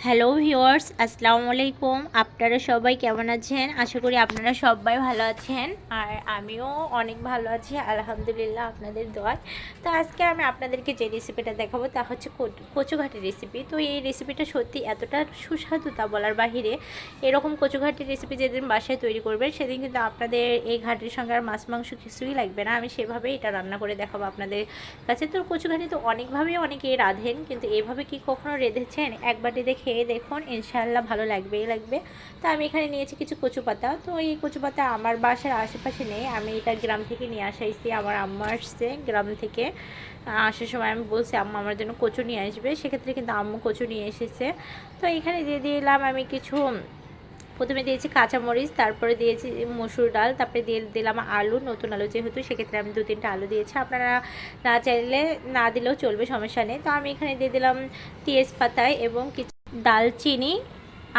Hello viewers, আসসালামু আলাইকুম। আপনারা সবাই কেমন আছেন? আশা করি আপনারা সবাই ভালো আছেন। আর আমিও অনেক ভালো আছি, আলহামদুলিল্লাহ আপনাদের দোয়ায়। তো আজকে আমি আপনাদেরকে যে রেসিপিটা দেখাবো তা হচ্ছে কচু- কচুঘাটের রেসিপি তো এই রেসিপিটা সত্যি এতটা সুস্বাদু তা বলার বাহিরে, এরকম কচুঘাটের রেসিপি যেদিন বাসায় তৈরি করবেন, সেদিন কিন্তু আপনাদের এই ঘাটের সঙ্গে আর মাছ, মাংস কিছুই লাগবে না। আমি সেভাবেই এটা রান্না করে দেখাবো আপনাদের কাছে। তো কচুঘাটি তো অনেকভাবেই অনেকেই রাঁধেন, কিন্তু এভাবে কি কখনো রেঁধেছেন? এক বাটিতে খেয়ে দেখুন ইনশাল্লাহ ভালো লাগবেই লাগবে। তো আমি এখানে নিয়েছি কিছু কচু পাতা। তো এই কচু পাতা আমার বাসার আশেপাশে নেই। আমি এটা গ্রাম থেকে নিয়ে আসাইছি। আমার আম্মা আসছে গ্রাম থেকে। আসার সময় আমি বলছি, আম্মা, আমার জন্য কচু নিয়ে আসবে। সেক্ষেত্রে কিন্তু আম্মু কচু নিয়ে এসেছে। তো এখানে দিয়ে দিলাম আমি কিছু, প্রথমে দিয়েছি কাঁচামরিচ, তারপরে দিয়েছি মসুর ডাল, তারপরে দিয়ে দিলাম আলু, নতুন আলু যেহেতু, সেক্ষেত্রে আমি দু, তিনটা আলু দিয়েছি। আপনারা না চাইলে, না দিলেও চলবে, সমস্যা নেই। তো আমি এখানে দিয়ে দিলাম তেজপাতায় এবং কিছু দালচিনি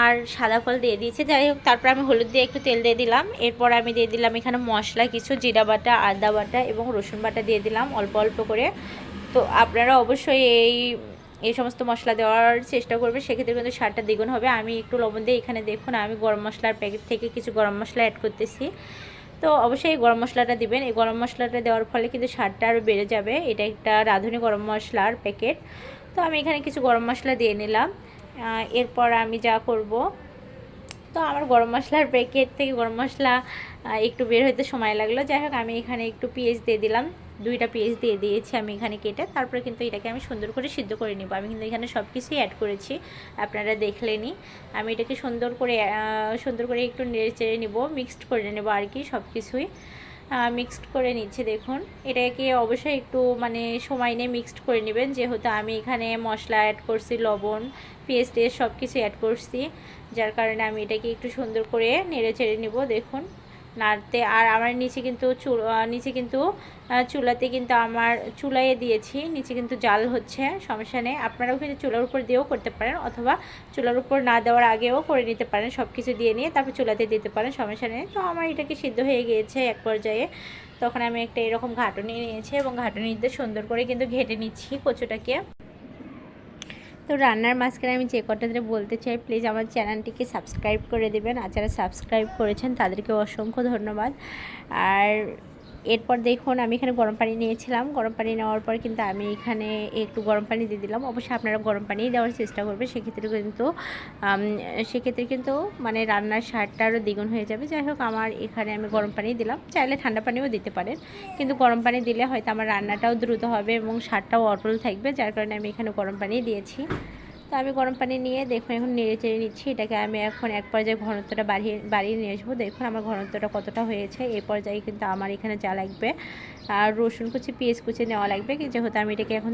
আর সাদা ফল দিয়ে দিয়েছি। যাই হোক, তারপর আমি হলুদ দিয়ে একটু তেল দিয়ে দিলাম। এরপর আমি দিয়ে দিলাম এখানে মশলা, কিছু জিরা বাটা, আদা বাটা এবং রসুন বাটা দিয়ে দিলাম অল্প অল্প করে। তো আপনারা অবশ্যই এই এই সমস্ত মশলা দেওয়ার চেষ্টা করবে সেক্ষেত্রে কিন্তু স্বাদটা দ্বিগুণ হবে। আমি একটু লবণ দিয়ে এখানে দেখুন, আমি গরম মশলার প্যাকেট থেকে কিছু গরম মশলা অ্যাড করতেছি। তো অবশ্যই এই গরম মশলাটা দিবেন। এই গরম মশলাটা দেওয়ার ফলে কিন্তু স্বাদটা আরও বেড়ে যাবে। এটা একটা রাঁধুনি গরম মশলার প্যাকেট। তো আমি এখানে কিছু গরম মশলা দিয়ে নিলাম। এরপর আমি যা করব। তো আমার গরম মশলার প্যাকেট থেকে গরম মশলা একটু বের হইতে সময় লাগল। যাই হোক, আমি এখানে একটু পেঁয়াজ দিয়ে দিলাম। দুইটা পেঁয়াজ দিয়ে দিয়েছি আমি এখানে কেটে। তারপরে কিন্তু এটাকে আমি সুন্দর করে সিদ্ধ করে নিব। আমি কিন্তু এখানে সব কিছুই অ্যাড করেছি, আপনারা দেখলেনি আমি এটাকে সুন্দর করে সুন্দর করে একটু নেড়ে চেড়ে নিব মিক্সড করে নেব আর কি সব কিছুই মিক্সড করে নিচ্ছে, দেখুন। এটাকে অবশ্যই একটু মানে সময় নিয়ে মিক্সড করে নেবেন। যেহেতু আমি এখানে মশলা অ্যাড করছি, লবণ পেস্ট সব কিছু অ্যাড করছি, যার কারণে আমি এটাকে একটু সুন্দর করে নেড়ে চেড়ে নেব, দেখুন। নাড়তে। আর আমার নিচে কিন্তু চুল নিচে কিন্তু চুলাতে কিন্তু আমার চুলায় দিয়েছি। নিচে কিন্তু জাল হচ্ছে, সমস্যা নেই। আপনারাও কিন্তু চুলার উপর দিয়েও করতে পারেন অথবা চুলার উপর না দেওয়ার আগেও করে নিতে পারেন। সব কিছু দিয়ে নিয়ে তারপর চুলাতে দিতে পারেন, সমস্যা নেই। তো আমার এটাকে সিদ্ধ হয়ে গিয়েছে এক পর্যায়ে। তখন আমি একটা এরকম ঘাটুনি নিয়েছি এবং ঘাটুনিতে সুন্দর করে কিন্তু ঘেটে নিচ্ছি কচুটাকে। তো রান্নার মাঝখানে আমি যে কটা কথাটা বলতে চাই প্লিজ আমার চ্যানেলটিকে সাবস্ক্রাইব করে দেবেন। আর যারা সাবস্ক্রাইব করেছেন তাদেরকে অসংখ্য ধন্যবাদ। আর এরপর দেখুন, আমি এখানে গরম পানি নিয়েছিলাম। গরম পানি নেওয়ার পর কিন্তু আমি এখানে একটু গরম পানি দিয়ে দিলাম। অবশ্যই আপনারা গরম পানিই দেওয়ার চেষ্টা করবে সেক্ষেত্রে কিন্তু সেক্ষেত্রে কিন্তু মানে রান্নার স্বাদটা আরও দ্বিগুণ হয়ে যাবে। যাই হোক, আমার এখানে আমি গরম পানি দিলাম। চাইলে ঠান্ডা পানিও দিতে পারেন। কিন্তু গরম পানি দিলে হয়তো আমার রান্নাটাও দ্রুত হবে এবং স্বাদটাও অটল থাকবে। যার কারণে আমি এখানে গরম পানি দিয়েছি। তো আমি গরম পানি নিয়ে দেখুন এখন নেড়ে চেড়ে নিচ্ছি। এটাকে আমি এখন এক পর্যায়ে ঘনত্বটা বাড়িয়ে বাড়িয়ে নিয়ে আসব। দেখুন আমার ঘনত্বটা কতটা হয়েছে। এই পর্যায়ে কিন্তু আমার এখানে যা লাগবে, আর রসুন কুচি, পেঁয়াজ কুচি নেওয়া লাগবে। যেহেতু আমি এটাকে এখন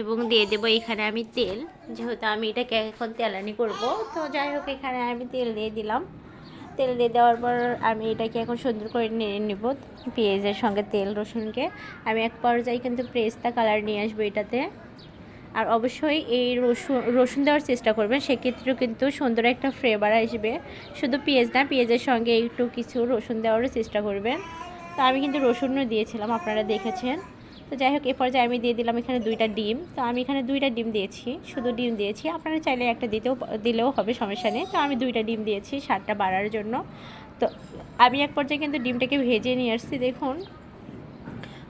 এবং দিয়ে দেবো এখানে আমি তেল। যেহেতু আমি এটাকে এখন তেলানি করব, তো যাই হোক, এখানে আমি তেল দিয়ে দিলাম। তেল দিয়ে দেওয়ার পর আমি এটাকে এখন সুন্দর করে নেড়ে নেব পেঁয়াজের সঙ্গে তেল, রসুনকে। আমি এক পর্যায়ে কিন্তু পেস্তা কালার নিয়ে আসব এটাতে। আর অবশ্যই এই রসুন রসুন দেওয়ার চেষ্টা করবেন। সেক্ষেত্রেও কিন্তু সুন্দর একটা ফ্লেভার আসবে। শুধু পেঁয়াজ না, পেঁয়াজের সঙ্গে একটু কিছু রসুন দেওয়ারও চেষ্টা করবেন। তো আমি কিন্তু রসুনও দিয়েছিলাম, আপনারা দেখেছেন। তো যাই হোক, এ পর্যায়ে আমি দিয়ে দিলাম এখানে দুইটা ডিম। তো আমি এখানে দুইটা ডিম দিয়েছি, শুধু ডিম দিয়েছি। আপনারা চাইলে একটা দিতেও দিলেও হবে, সমস্যা নেই। তো আমি দুইটা ডিম দিয়েছি স্বাদটা বাড়ার জন্য। তো আমি এক পর্যায়ে কিন্তু ডিমটাকে ভেজে নিয়ে আসছি, দেখুন।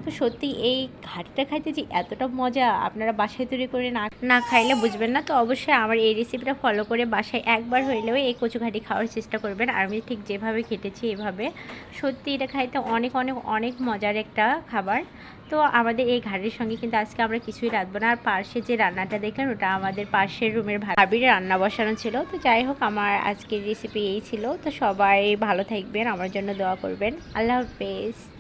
তো সত্যি এই ঘাটিটা খাইতে যে এতটা মজা আপনারা বাসায় তৈরি করে না না খাইলে বুঝবেন না। তো অবশ্যই আমার এই রেসিপিটা ফলো করে বাসায় একবার হইলেও এই কচু ঘাটি খাওয়ার চেষ্টা করবেন। আমি ঠিক যেভাবে খেটেছি এভাবে। সত্যি এটা খাইতে অনেক অনেক অনেক মজার একটা খাবার। তো আমাদের এই ঘাটির সঙ্গে কিন্তু আজকে আমরা কিছুই রাখব না। আর পার্শ্বে যে রান্নাটা দেখলেন, ওটা আমাদের পাশের রুমের ভাবির রান্না বসানো ছিল। তো যাই হোক, আমার আজকের রেসিপি এই ছিল। তো সবাই ভালো থাকবেন, আমার জন্য দোয়া করবেন। আল্লাহ হাফেজ।